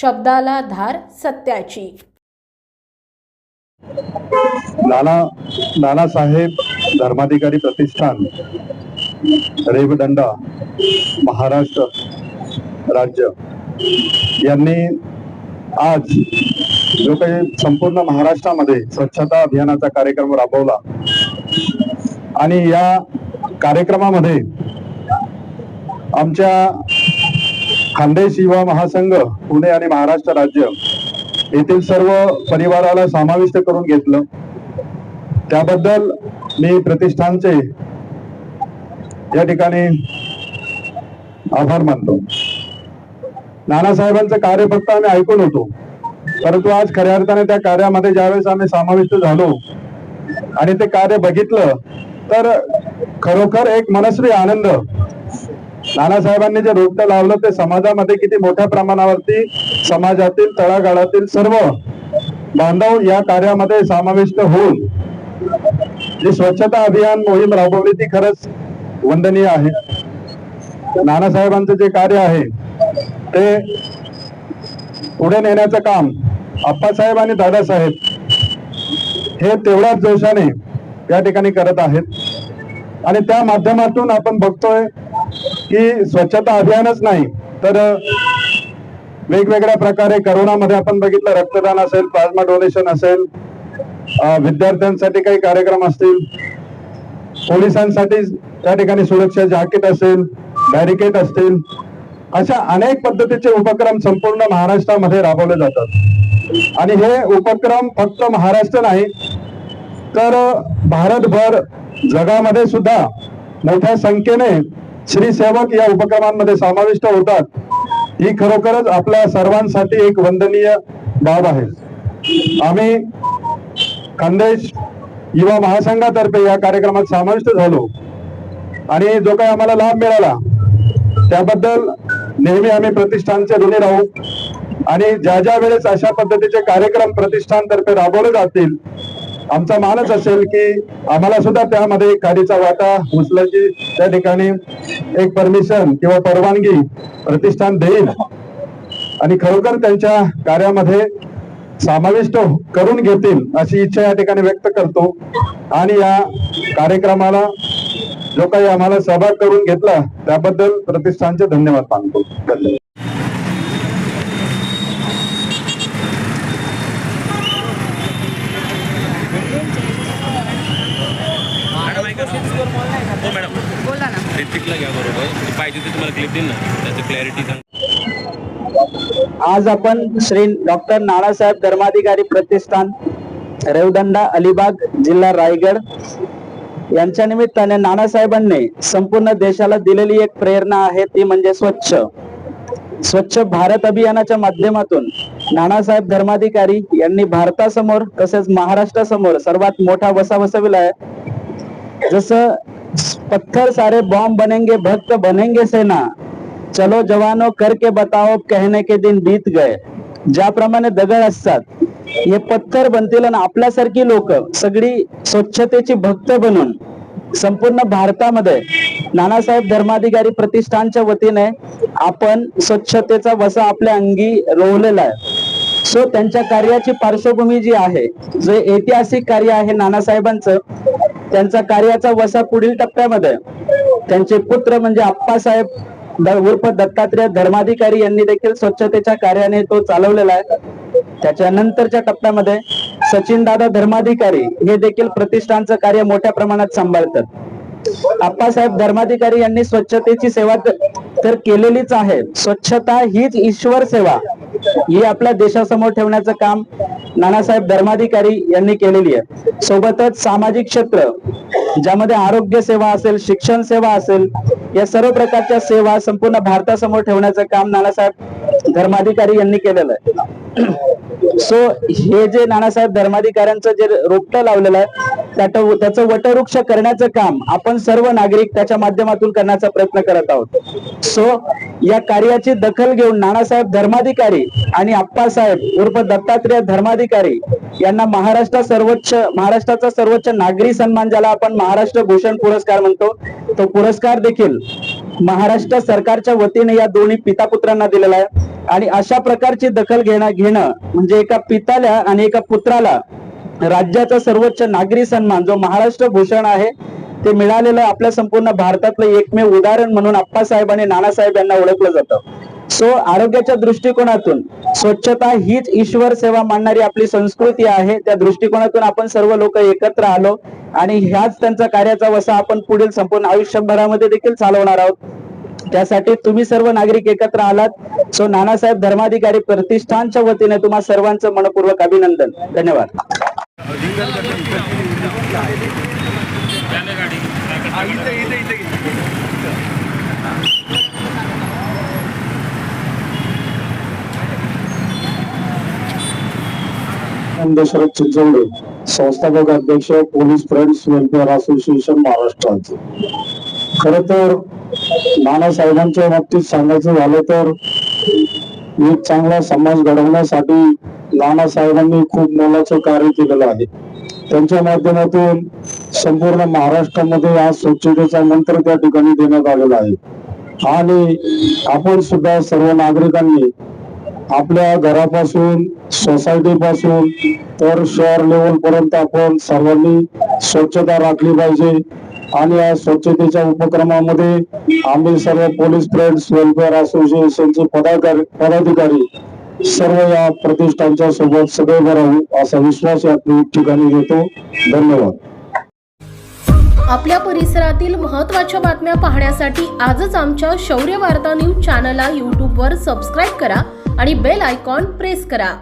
शब्दाला धार सत्याची. नाना नानासाहेब धर्माधिकारी प्रतिष्ठान रेवदंडा महाराष्ट्र राज्य. यांनी आज जो काही संपूर्ण महाराष्ट्रामध्ये स्वच्छता अभियानाचा कार्यक्रम राबवला आणि या कार्यक्रमामध्ये आमच्या खानदेश युवा महासंघ पुणे आणि महाराष्ट्र राज्य येथील सर्व परिवाराला समाविष्ट करून घेतलं. त्याबद्दल मी प्रतिष्ठानचे या ठिकाणी आभार मानतो. नानासाहेबांचं कार्य फक्त आम्ही ऐकून होतो. परंतु आज खऱ्या अर्थाने त्या कार्यामध्ये ज्यावेळेस आम्ही समाविष्ट झालो आणि ते कार्य बघितलं तर खरोखर एक मनस्वी आनंद नानासाहेबांनी जे रोपटं लावलं ते समाजामध्ये किती मोठ्या प्रमाणावरती समाजातील तळागाळातील सर्व बांधव या कार्यामध्ये समाविष्ट होऊन जी स्वच्छता अभियान मोहीम राबवली ती खरंच वंदनीय आहे. नानासाहेबांचं जे कार्य आहे ते पुढे नेण्याचं काम आप्पासाहेब आणि दादासाहेब हे तेवढ्याच जोशाने या ठिकाणी करत आहेत. आणि त्या माध्यमातून आपण बघतोय की स्वच्छता अभियानच नाही तर वेगवेगळ्या प्रकारे करोनामध्ये आपण बघितलं रक्तदान असेल प्लाझ्मा डोनेशन असेल विद्यार्थ्यांसाठी काही कार्यक्रम असतील पोलिसांसाठी त्या ठिकाणी सुरक्षा जॅकेट असेल बॅरिकेड असतील अशा अनेक पद्धतीचे उपक्रम संपूर्ण महाराष्ट्रामध्ये राबवले जातात. आणि हे उपक्रम फक्त महाराष्ट्र नाही तर भारतभर जगामध्ये सुद्धा मोठ्या संख्येने श्री सेवक या उपक्रमांमध्ये समाविष्ट होतात. ही खरोखरच आपल्या सर्वांसाठी एक वंदनीय बाब आहे. आम्ही खानदेश युवा महासंघातर्फे या कार्यक्रमात समाविष्ट झालो. आणि जो काही आम्हाला लाभ मिळाला त्याबद्दल नेहमी आम्ही प्रतिष्ठानचे ऋणी राहू. आणि ज्या ज्या वेळेस अशा पद्धतीचे कार्यक्रम प्रतिष्ठानतर्फे राबवले जातील आमचा मानच असेल की आम्हाला सुद्धा त्यामध्ये खाडीचा वाटा उचलायची त्या ठिकाणी एक परमिशन किंवा परवानगी प्रतिष्ठान देईल. आणि खरोखर त्यांच्या कार्यामध्ये समाविष्ट करून घेतील अशी इच्छा या ठिकाणी व्यक्त करतो. आणि या कार्यक्रमाला जो काही आम्हाला सहभाग करून घेतला त्याबद्दल प्रतिष्ठानचे धन्यवाद मानतो. धन्यवाद मॅडम ऐका ना हो मॅडम. बोला ना. ऋतिकला घ्या बरोबर. मी पाहिजे ते तुम्हाला क्लिप देईन ना. त्याचं क्लॅरिटी सांग. आज आपण श्री डॉक्टर नानासाहेब धर्माधिकारी प्रतिष्ठान रेवदंडा अलिबाग जिल्हा रायगड यांच्या निमित्ताने नानासाहेबांनी संपूर्ण देशाला दिलेली एक प्रेरणा आहे ती म्हणजे स्वच्छ. स्वच्छ भारत अभियानाच्या माध्यमातून नानासाहेब धर्माधिकारी यांनी भारतासमोर तसेच महाराष्ट्रासमोर सर्वात मोठा वसा वसविला आहे. जसं पत्थर सारे बॉम्ब बनेंगे भक्त बनेंगे सेना। चलो जवानो करके बताओ कहने के दिन बीत गए। ज्याप्रमाणे दगड असतात। हे पत्थर बनतील आणि आपल्यासारखी लोक सगळी स्वच्छतेची भक्त बनून संपूर्ण भारतामध्ये नानासाहेब धर्माधिकारी प्रतिष्ठानच्या वतीने आपण स्वच्छतेचा वसा आपल्या अंगी रोवलेला आहे. सो त्यांच्या कार्याची पार्श्वभूमी जी आहे जे ऐतिहासिक कार्य आहे नानासाहेबांचं त्यांचा कार्याचा वसा पुढील टप्प्यामध्ये. त्यांचे पुत्र म्हणजे आप्पासाहेब उर्फ दत्तात्रय धर्माधिकारी यांनी देखील स्वच्छतेच्या कार्याने तो चालवलेला आहे. त्याच्या नंतरच्या टप्प्यामध्ये सचिन दादा धर्माधिकारी हे देखील प्रतिष्ठानचं कार्य मोठ्या प्रमाणात सांभाळतात. आप्पासाहेब धर्माधिकारी यांनी स्वच्छतेची सेवा तर केलेलीच आहे. स्वच्छता हीच ईश्वर सेवा. ही आपल्या देशासमोर ठेवण्याचं काम नानासाहेब धर्माधिकारी यांनी केलेली आहे. सोबतच सामाजिक क्षेत्र ज्यामध्ये आरोग्य सेवा असेल शिक्षण सेवा असेल या सर्व प्रकारच्या सेवा संपूर्ण भारतासमोर ठेवण्याचं काम नानासाहेब धर्माधिकारी यांनी केलेलं आहे. सो हे जे नानासाहेब धर्माधिकाऱ्यांचं जे रोपटं लावलेलं आहे त्याचं त्याचं वटवृक्ष करण्याचं काम आपण सर्व नागरिक त्याच्या माध्यमातून करण्याचा प्रयत्न करत आहोत. सो या कार्याची दखल घेऊन नानासाहेब धर्माधिकारी आणि आप्पासाहेब उर्फ दत्तात्रेय धर्माधिकारी यांना महाराष्ट्र सर्वोच्च महाराष्ट्राचा सर्वोच्च नागरी सन्मान ज्याला आपण महाराष्ट्र भूषण पुरस्कार म्हणतो तो पुरस्कार देखील महाराष्ट्र सरकारच्या वतीने या दोन्ही पिता पुत्रांना दिलेला आहे. आणि अशा प्रकारची दखल घेणं घेणं म्हणजे एका पिताला आणि एका पुत्राला राज्याचा सर्वोच्च नागरी सन्मान जो महाराष्ट्र भूषण आहे ते मिळालेलं आपल्या संपूर्ण भारतातलं एकमेव उदाहरण म्हणून आप्पासाहेब आणि नानासाहेब यांना ओळखलं जातं. सो आरोग्याच्या दृष्टिकोनातून स्वच्छता हीच ईश्वर सेवा मानणारी आपली संस्कृती आहे. त्या दृष्टिकोनातून आपण सर्व लोक एकत्र आलो आणि ह्याच त्यांचा कार्याचा वसा आपण पुढील संपूर्ण आयुष्यभरामध्ये देखील चालवणार आहोत. त्यासाठी तुम्ही सर्व नागरिक एकत्र आलात. सो नानासाहेब धर्माधिकारी प्रतिष्ठानच्या वतीने तुम्हा सर्वांचं मनपूर्वक अभिनंदन. धन्यवाद. शरद चिंचवडे संस्थापक अध्यक्ष पोलीस फ्रेंड्स वेलफेअर असोसिएशन महाराष्ट्राचे खर तर नानासाहेबांच्या बाबतीत सांगायचं झालं तर एक चांगला समाज घडवण्यासाठी नानासाहेबांनी खूप मोलाचं कार्य केलेलं आहे. त्यांच्या माध्यमातून संपूर्ण महाराष्ट्रामध्ये आज स्वच्छतेचा मंत्र त्या ठिकाणी देण्यात आलेला आहे. आणि आपण सुद्धा सर्व नागरिकांनी आपल्या घरापासून सोसायटीपासून तर शहर लेवल पर्यंत आपण सर्वांनी स्वच्छता राखली पाहिजे. आणि या स्वच्छतेच्या उपक्रमामध्ये आम्ही सर्व पोलीस फ्रेंड्स वेलफेअर असोसिएशनचे पदाधिकारी पदाधिकारी सर्व या प्रतिष्ठानच्या सोबत सदैव राहू असा विश्वास या ठिकाणी घेतो. धन्यवाद. आपल्या परिसरातील महत्त्वाच्या बातम्या पाहण्यासाठी आजच आमच्या शौर्य वार्ता न्यूज चॅनलला यूट्यूबवर सबस्क्राईब करा आणि बेल आयकॉन प्रेस करा.